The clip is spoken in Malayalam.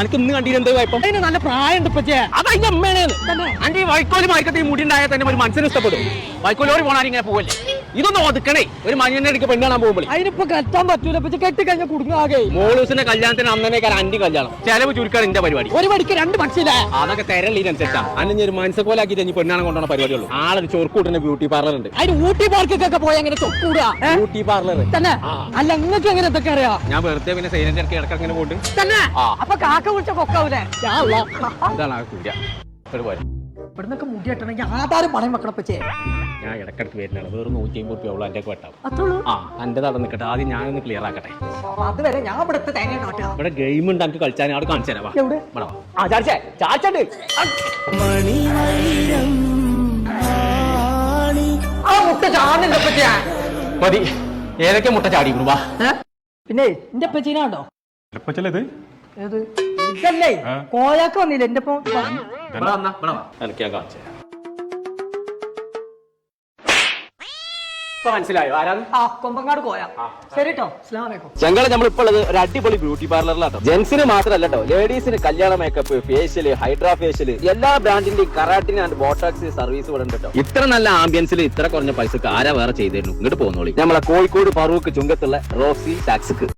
എനിക്ക് ഇന്ന് കണ്ടിട്ട് എന്ത് കുഴപ്പം അതിന് നല്ല പ്രായമുണ്ട് ഇപ്പച്ചേ അത് അതിന്റെ അമ്മയാണ് അന്റെ ഈ വൈക്കോൽ മാർക്കറ്റ് ഈ മുടി ഉണ്ടായാൽ തന്നെ ഒരു മനസ്സിന് ഇഷ്ടപ്പെടും. വൈക്കോലോട് പോണാൽ ഇങ്ങനെ പോവല്ലേ? ഇതൊന്നും ഒതുക്കണേ. ഒരു മഞ്ഞന്റെ ഇടയ്ക്ക് പെണ്ണ് കാണാൻ പോകുമ്പോൾ അതിനിപ്പോ കെട്ടാൻ പറ്റൂല. കെട്ടി കഴിഞ്ഞാൽ കുടുങ്ങാകെ മോളൂസിന്റെ കല്യാണത്തിന് അന്നേക്കാൾ അന്റി കല്യാണം. ചെലവ് ചുരുക്കാൻ എന്റെ പരിപാടി. ഒരു മണിക്ക് രണ്ട് പക്ഷിയില്ല? അതൊക്കെ തെരളിനനുസരിച്ചാ. അന്നെ ഒരു മനസ്സക്കോലാക്കിയിട്ട് ഇനി പെണ്ണാണ് കൊണ്ടുപോണ പരിപാടിയുള്ളൂ. ആളൊരു ചൊറുക്കൂട്ടിന്റെ ബ്യൂട്ടി പാർലർ ഉണ്ട്. അതിന് ഊട്ടി പാർക്കൊക്കെ പോയി അങ്ങനെ ചൊക്കൂടാ. Beauty parlour. തന്നെ? അല്ല നിങ്ങൾക്ക് എങ്ങനെ ഇതൊക്കെ അറിയാ? ഞാൻ വെറുതെ പിന്നെ സൈലന്റ് ഇടയ്ക്ക് ഇടയ്ക്ക് അങ്ങനെ പോയിട്ട് തന്നെ. അപ്പൊ കാക്ക വിളിച്ച കൊക്കാവൂലേ. ഇതാണ് ആ കുര ഒരു പോലെ ഇവിടുന്നൊക്കെ മുടി കെട്ടണമെങ്കിൽ ആധാരം പണയം വെക്കണം പച്ചേ ഞാൻ ഇടക്കിടക്ക് വരുന്നതാണ്. വേറെ നൂറ്റി അമ്പത് രൂപ ഉള്ളൂ എന്റെ അത്രയുള്ളൂ? ആ എന്റെ നടന്ന് നിൽക്കട്ടെ ആദ്യം ഞാനൊന്ന് ക്ലിയർ ആക്കട്ടെ. അതുവരെ ഞാൻ ഇവിടുത്തെ തേങ്ങ കാട്ടുക ഇവിടെ ഗെയിം ഉണ്ട്. എനിക്ക് കളിച്ചാൽ അവിടെ കാണിച്ചു തരാം. വാ. എവിടെ? ഇവിടെ വാ. ആ മുട്ട പച്ചേ മതി. ഏതൊക്കെ മുട്ട ചാടി വാ. പിന്നെ എന്റെ പച്ചീനാണ്ടോ ചിലത് ഏത്? ഇതല്ലേ? കോയാക്ക് വന്നില്ല എന്റെ ഒപ്പം എനിക്ക് ഞാൻ കാണിച്ചു മനസ്സിലായോ? ആരാന്ന് ആ കൊമ്പങ്ങാട് കോയ. ശരി കേട്ടോ അസ്ലാമലൈക്കും ഞങ്ങൾ നമ്മളിപ്പോൾ ഉള്ളത് ഒരു അടിപൊളി ബ്യൂട്ടി പാർലറിലാട്ടോ. ജെന്റ്സിന് മാത്രമല്ല കേട്ടോ ലേഡീസിന് കല്യാണ മേക്കപ്പ് ഫേഷ്യൽ ഹൈഡ്രാ ഫേഷ്യൽ എല്ലാ ബ്രാൻഡിന്റെയും കറാട്ടിന് ആൻഡ് ബോട്ടാക്സ് സർവീസ് ഇവിടെ ഉണ്ട് കേട്ടോ ഇത്ര നല്ല ആംബിയൻസിൽ ഇത്ര കുറഞ്ഞ പൈസക്ക് ആരാ വേറെ ചെയ്തിരുന്നു? ഇങ്ങോട്ട് പോകുന്നോളി നമ്മളെ കോഴിക്കോട് പറൂക്ക് ചുങ്കത്തുള്ള റോസി ടാക്സിക്ക്.